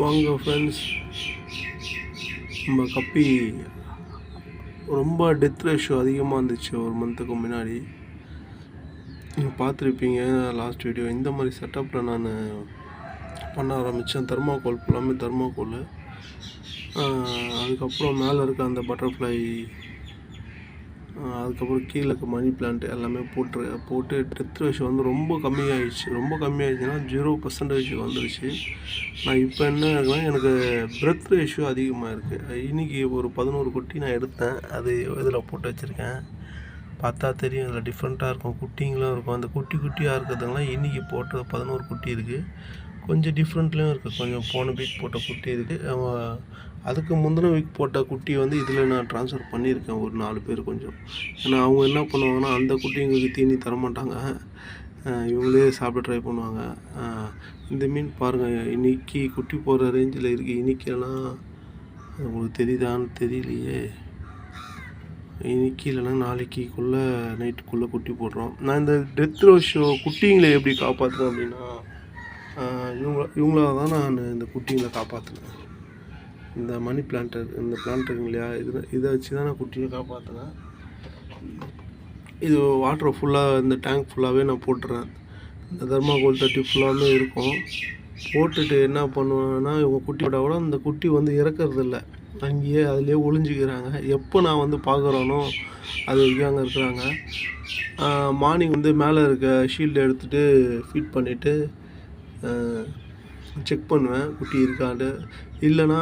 வாங்க ஃப்ரெண்ட்ஸ் நம்ம கப்பி ரொம்ப டெத் ரேஷியோ அதிகமாக இருந்துச்சு ஒரு மந்த்துக்கு முன்னாடி. நீங்கள் பார்த்துருப்பீங்க லாஸ்ட் வீடியோ இந்த மாதிரி செட்டப்பில் நான் பண்ண ஆரம்பித்தேன் தர்மாக்கோல் ஃபுல்லாமே தர்மாக்கோல் அதுக்கப்புறம் மேலே இருக்க அந்த பட்டர்ஃப்ளை அதுக்கப்புறம் கீழே இருக்க மணி பிளான்ட் எல்லாமே போட்டு போட்டு டெத் ரேஷியோ வந்து ரொம்ப கம்மியாகிடுச்சு ரொம்ப கம்மியாகிடுச்சுன்னா ஜீரோ பர்சன்டேஜ் வந்துடுச்சு நான் இப்போ என்ன இருக்குன்னா எனக்கு பிரெத் ரேஷியோ அதிகமாக இருக்குது இன்றைக்கி ஒரு பதினோரு குட்டி நான் எடுத்தேன். அது இதில் போட்டு வச்சுருக்கேன். பார்த்தா தெரியும் இதில் டிஃப்ரெண்ட்டாக இருக்கும். குட்டிங்களும் இருக்கும். அந்த குட்டி குட்டியாக இருக்கிறதுங்களாம் இன்றைக்கி போட்ட பதினோரு குட்டி இருக்குது கொஞ்சம் டிஃப்ரெண்ட்லேயும் இருக்குது கொஞ்சம் போன வீக் போட்ட குட்டி இருக்குது அதுக்கு முந்தின வீக் போட்ட குட்டி வந்து இதில் நான் ட்ரான்ஸ்ஃபர் பண்ணியிருக்கேன். ஒரு நாலு பேர் கொஞ்சம். ஏன்னா அவங்க என்ன பண்ணுவாங்கன்னா அந்த குட்டிங்களுக்கு தீனி தரமாட்டாங்க. இவங்களே சாப்பிட ட்ரை பண்ணுவாங்க. இந்த மீன் பாருங்கள் இன்னைக்கு குட்டி போடுற ரேஞ்சில் இருக்குது இன்னைக்கெல்லாம் உங்களுக்கு தெரியுதான்னு தெரியலையே. இன்னைக்கு இல்லைன்னா நாளைக்குள்ளே நைட்டுக்குள்ளே குட்டி போடுறோம். நான் இந்த டெத் ரோஷோ குட்டிங்களை எப்படி காப்பாற்றுறேன் அப்படின்னா ஆஹ் இவங்கள இவங்களால தான் நான் இந்த குட்டிங்களை காப்பாற்றினேன் இந்த மணி பிளான்டர் இந்த பிளான்ட் இருக்கு இல்லையா இது இதை வச்சு தான் நான் குட்டியை காப்பாற்றினேன் இது வாட்டரை ஃபுல்லாக இந்த டேங்க் ஃபுல்லாகவே நான் போட்டுறேன். இந்த தர்மாகோல் தட்டி ஃபுல்லாகவே இருக்கும். போட்டுட்டு என்ன பண்ணுவேன்னா இவங்க குட்டியோட கூட அந்த குட்டி வந்து இறக்கிறது இல்லை அங்கேயே அதுலேயே ஒளிஞ்சிக்கிறாங்க. எப்போ நான் வந்து பார்க்குறேனோ அது வரைக்கும் அங்கே இருக்கிறாங்க. மார்னிங் வந்து மேலே இருக்க ஷீல்டை எடுத்துகிட்டு ஃபீட் பண்ணிவிட்டு செக் பண்ணுவேன் குட்டி இருக்கான்ட்டு. இல்லைன்னா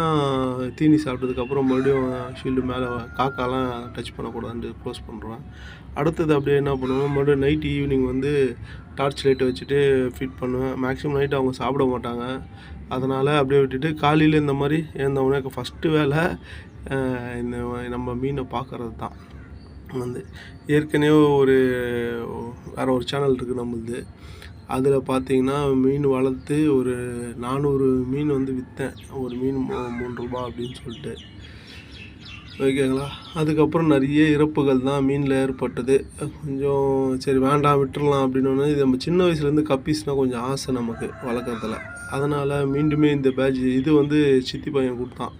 தீனி சாப்பிட்டதுக்கப்புறம் மறுபடியும் ஷீல்டு மேலே காக்காலாம் டச் பண்ணக்கூடாதுன்ட்டு க்ளோஸ் பண்ணுறேன் அடுத்தது அப்படியே என்ன பண்ணுவேன் மறுபடியும் நைட் ஈவினிங் வந்து டார்ச் லைட்டை வச்சுட்டு ஃபிட் பண்ணுவேன். மேக்ஸிமம் நைட் அவங்க சாப்பிட மாட்டாங்க. அதனால் அப்படியே விட்டுட்டு காலையில் இந்த மாதிரி எழுந்தவொடனே ஃபஸ்ட்டு வேலை இந்த நம்ம மீனை பார்க்குறது தான் வந்து ஏற்கனவே ஒரு வேறு ஒரு சேனல் இருக்குது நம்மளுது. அதில் பார்த்தீங்கன்னா மீன் வளர்த்து ஒரு நானூறு மீன் வந்து விற்றேன். ஒரு மீன் மூ மூணு ரூபா அப்படின்னு சொல்லிட்டு. ஓகேங்களா? அதுக்கப்புறம் நிறைய இறப்புகள் தான் மீனில் ஏற்பட்டது. கொஞ்சம் சரி வேண்டாம் விட்டுறலாம் அப்படின்னு இது நம்ம சின்ன வயசுலேருந்து கப்பீஸ்னால் கொஞ்சம் ஆசை நமக்கு வளர்க்குறதுல. அதனால் மீண்டுமே இந்த பேட்ச் இது வந்து சித்தி பையன் கொடுத்தான்.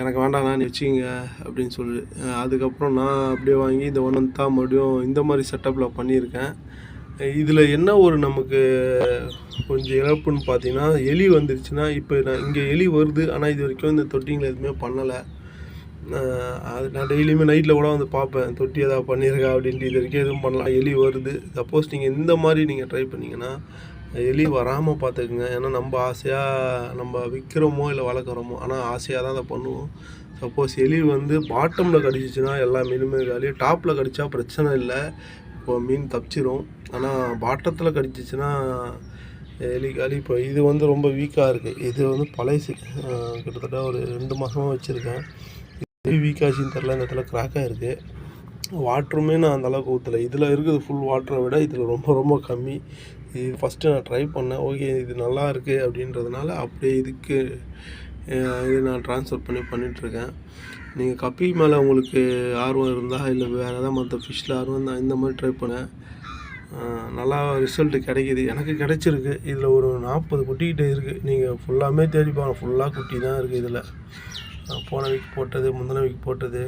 எனக்கு வேண்டாம் நான் வச்சுக்கிங்க அப்படின்னு சொல்லி. அதுக்கப்புறம் நான் அப்படியே வாங்கி இந்த ஒன் தான் மறுபடியும் இந்த மாதிரி செட்டப்பில் பண்ணியிருக்கேன். இதில் என்ன ஒரு நமக்கு கொஞ்சம் இழப்புன்னு பார்த்தீங்கன்னா எலி வந்துருச்சுன்னா இப்போ நான் இங்கே எலி வருது ஆனால் இது வரைக்கும் இந்த தொட்டிங்களை எதுவுமே பண்ணலை. அது நான் டெய்லியுமே நைட்டில் கூட வந்து பார்ப்பேன் தொட்டி எதாவது பண்ணியிருக்கா? அப்படின்ட்டு. இது வரைக்கும் எதுவும் பண்ணலாம் எலி வருது. சப்போஸ் நீங்கள் இந்த மாதிரி நீங்கள் ட்ரை பண்ணிங்கன்னா எலி வராமல் பார்த்துக்குங்க. ஏன்னா நம்ம ஆசையாக நம்ம விற்கிறோமோ இல்லை வளர்க்குறோமோ ஆனால் ஆசையாக தான் அதை பண்ணுவோம். சப்போஸ் எலி வந்து பாட்டமில் கடிச்சிச்சுன்னா எல்லா மீனுமே காலி டாப்பில் கடிச்சா பிரச்சனை இல்லை. இப்போ மீன் தப்பிச்சிரும். ஆனால் பாட்டத்தில் கடிச்சிச்சுன்னா எலி காலி இப்போ இது வந்து ரொம்ப வீக்காக இருக்குது இது வந்து பழைசு. கிட்டத்தட்ட ஒரு ரெண்டு மாதமாக வச்சுருக்கேன். இது வீக்காச்சுன்னு தெரில இந்த இடத்துல கிராக்காக இருக்குது வாட்டருமே நான் அந்தளவுக்கு ஊற்றலை இதில் இருக்குது ஃபுல் வாட்டரை விட இதில் ரொம்ப ரொம்ப கம்மி. இது ஃபஸ்ட்டு நான் ட்ரை பண்ணேன். ஓகே இது நல்லா இருக்குது அப்படின்றதுனால அப்படியே இதுக்கு இது நான் ட்ரான்ஸ்ஃபர் பண்ணி பண்ணிகிட்ருக்கேன் நீங்கள் கப்பி மேலே உங்களுக்கு ஆர்வம் இருந்தால் இல்லை வேறு எதாவது மற்ற ஃபிஷ்ஷில் ஆர்வம் இருந்தால் இந்த மாதிரி ட்ரை பண்ணேன் நல்லா ரிசல்ட் கிடைக்கிது. எனக்கு கிடைச்சிருக்கு. இதில் ஒரு நாற்பது குட்டிக்கிட்ட இருக்குது நீங்கள் ஃபுல்லாமே தேடி பாருங்க. ஃபுல்லாக குட்டி தான் இருக்குது இதில். போன வீக் போட்டது முந்தின வீக் போட்டது.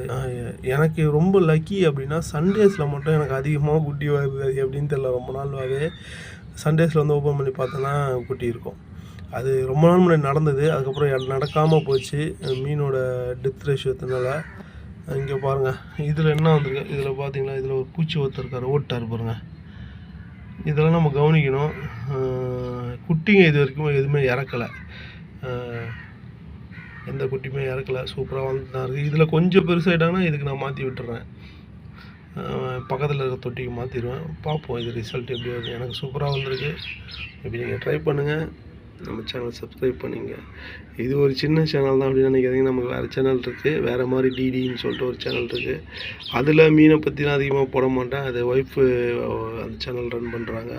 எனக்கு ரொம்ப லக்கி அப்படின்னா சண்டேஸில் மட்டும் எனக்கு அதிகமாக குட்டி வருது அது எப்படின்னு தெரியல. ரொம்ப நாள் வகை சண்டேஸில் வந்து ஓப்பன் பண்ணி பார்த்தோன்னா குட்டி இருக்கும். அது ரொம்ப நாள் முன்னாடி நடந்தது. அதுக்கப்புறம் நடக்காமல் போச்சு. மீனோட டெத் ரேஷியோத்தினால இங்கே பாருங்கள் இதில் என்ன வந்திருக்கு? இதில் பார்த்தீங்களா இதில் ஒரு பூச்சி ஒருத்தருக்கார் ஓட்டார் பாருங்கள் இதெல்லாம் நம்ம கவனிக்கணும். குட்டிங்க இது வரைக்கும் எதுவுமே இறக்கலை. எந்த குட்டியுமே இறக்கலை. சூப்பராக வந்துட்டு தான் இருக்குது இதில் கொஞ்சம் பெருசாகிட்டாங்கன்னா இதுக்கு நான் மாற்றி விட்டுறேன். பக்கத்தில் இருக்க தொட்டிக்கு மாற்றிடுவேன் பார்ப்போம் இது ரிசல்ட் எப்படி வருது. எனக்கு சூப்பராக வந்திருக்கு. இப்படி நீங்கள் ட்ரை பண்ணுங்கள் நம்ம சேனல் சப்ஸ்கிரைப் பண்ணிங்க. இது ஒரு சின்ன சேனல் தான் அப்படின்னு நினைக்காதீங்க. நமக்கு வேறு சேனல் இருக்குது வேறு மாதிரி டிடின்னு சொல்லிட்டு ஒரு சேனல் இருக்குது அதில் மீனை பற்றிலாம் அதிகமாக போட மாட்டேன். அது ஒய்ஃபு அந்த சேனல் ரன் பண்ணுறாங்க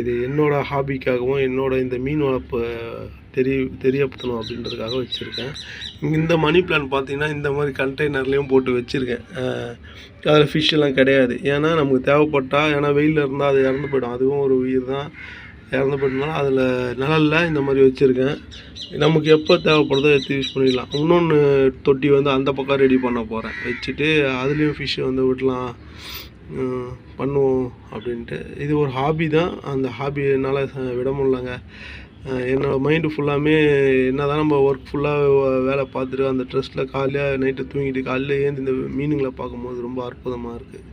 இது என்னோடய ஹாபிக்காகவும் என்னோட இந்த மீன் வளர்ப்பு தெரிய தெரியப்படுத்தணும் அப்படின்றதுக்காக வச்சுருக்கேன். இந்த மணி பிளான் பார்த்தீங்கன்னா இந்த மாதிரி கண்டெய்னர்லேயும் போட்டு வச்சுருக்கேன். அதில் ஃபிஷ்ஷெல்லாம் கிடையாது. ஏன்னா நமக்கு தேவைப்பட்டால் ஏன்னா வெயிலில் இருந்தால் அது இறந்து போயிடும். அதுவும் ஒரு உயிர் தான். இறந்து போயிருந்தாலும் அதில் நிழலில் இந்த மாதிரி வச்சுருக்கேன். நமக்கு எப்போ தேவைப்படுதோ எடுத்து யூஸ் பண்ணிக்கலாம் இன்னொன்று தொட்டி வந்து அந்த பக்கம் ரெடி பண்ண போகிறேன் வச்சுட்டு அதுலேயும் ஃபிஷ்ஷை வந்து விடலாம். பண்ணுவோம் அப்படின்ட்டு. இது ஒரு ஹாபி தான். அந்த ஹாபி என்னால் விட முடியலங்க. என்னோடய என்னோட மைண்டு ஃபுல்லாமே என்ன தான் நம்ம ஒர்க் ஃபுல்லாக வேலை பார்த்துட்டு அந்த ட்ரெஸ்ஸில் காலையில் நைட்டு தூங்கிட்டு காலையில் ஏந்து இந்த மீனிங்களை பார்க்கும்போது ரொம்ப அற்புதமாக இருக்குது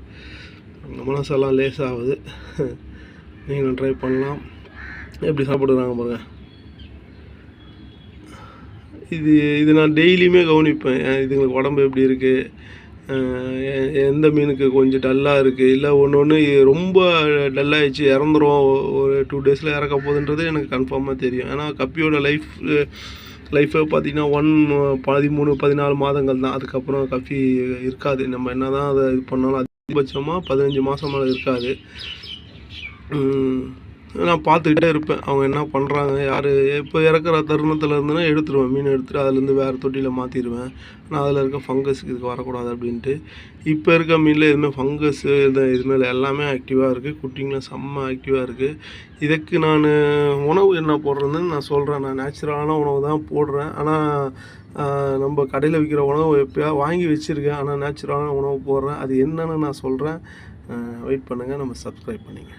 மனசெல்லாம் லேசாகுது. நீங்களும் ட்ரை பண்ணலாம். எப்படி சாப்பிடுறாங்க பாருங்க. இது இது நான் டெய்லியுமே கவனிப்பேன். இதுங்களுக்கு உடம்பு எப்படி இருக்குது எந்த மீனுக்கு கொஞ்சம் டல்லாக இருக்குது இல்லை ஒன்று ஒன்று ரொம்ப டல்லாகிடுச்சு இறந்துரும். ஒரு டூ டேஸில் இறக்க போகுதுன்றது எனக்கு கன்ஃபார்மாக தெரியும். ஏன்னா கப்பியோட லைஃப் லைஃபே பார்த்திங்கன்னா ஒன் பதிமூணு பதினாலு மாதங்கள் தான். அதுக்கப்புறம் கப்பி இருக்காது. நம்ம என்ன தான் அதை இது பண்ணாலும் அதிகபட்சமாக பதினஞ்சு மாதம் மேலே இருக்காது. நான் பார்த்துக்கிட்டே இருப்பேன். அவங்க என்ன பண்ணுறாங்க யார் இப்போ இறக்குற தருணத்தில் இருந்துன்னா எடுத்துருவேன். மீன் எடுத்துகிட்டு அதுலேருந்து வேறு தொட்டியில் மாற்றிடுவேன் ஆனால் அதில் இருக்க ஃபங்கஸுக்கு இதுக்கு வரக்கூடாது அப்படின்ட்டு. இப்போ இருக்க மீனில் எதுவுமே ஃபங்கஸ்ஸு இது மேலே எல்லாமே ஆக்டிவாக இருக்குது குட்டிங்கெலாம் செம்ம ஆக்டிவாக இருக்குது இதுக்கு நான் உணவு என்ன போடுறதுன்னு நான் சொல்கிறேன் நான் நேச்சுரலான உணவு தான் போடுறேன். ஆனால் நம்ம கடையில் விற்கிற உணவு எப்போயா வாங்கி வச்சுருக்கேன். ஆனால் நேச்சுரலான உணவு போடுறேன். அது என்னன்னு நான் சொல்கிறேன் வெயிட் பண்ணுங்கள் நம்ம சப்ஸ்கிரைப் பண்ணிங்க.